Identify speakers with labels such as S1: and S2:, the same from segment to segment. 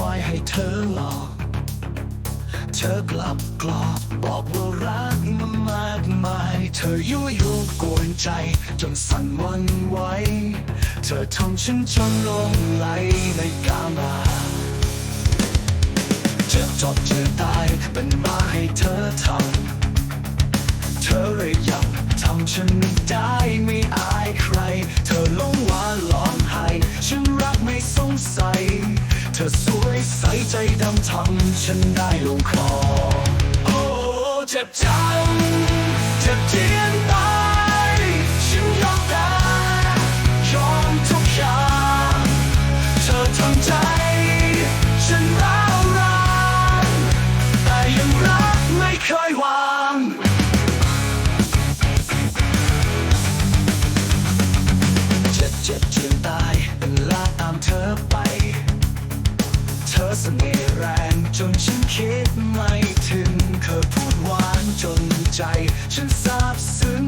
S1: ควายให้เธอหลอก เธอกลับกลอบบอกว่ารักมันมากมาย เธอยุ่วยุกวนใจจนสั่นวันไหว เธอทำฉันจนลงไหลในกามาจะจบจะตายเป็นมาให้เธอทำ เธอเลยยังทำฉันได้ไม่อายใคร เธอลงว่าร้องให้ฉันรักไม่สงสัย ธอสวยใสใจดำทำฉันได้ลงคอ โอ้เจ็บจังเจ็บจียน แรงจนฉันคิดไม่ถึง เธอพูดหวานจนใจ ฉันซาบซึ้ง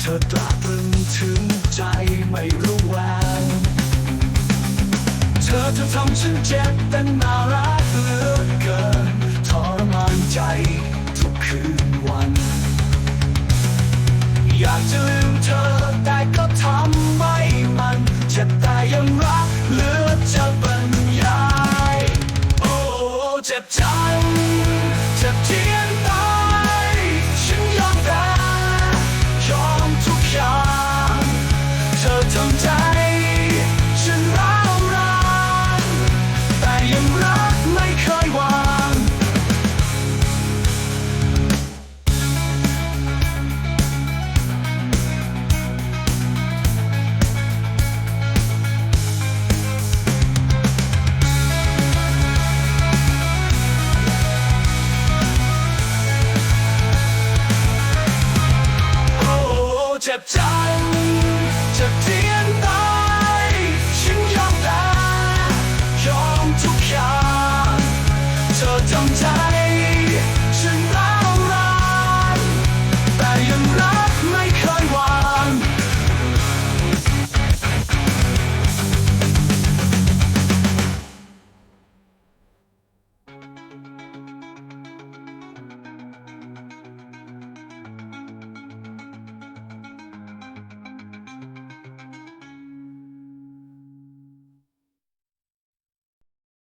S1: เธอตราตรึงถึงใจไม่รู้แววเธอจะทำฉันเจ็บแต่น่ารักเหลือเกินทรมานใจทุกคืนวัน อยากจะลืมเธอแต่ก็ทำไม่มันเจ็บแต่ยัง เจ็บจั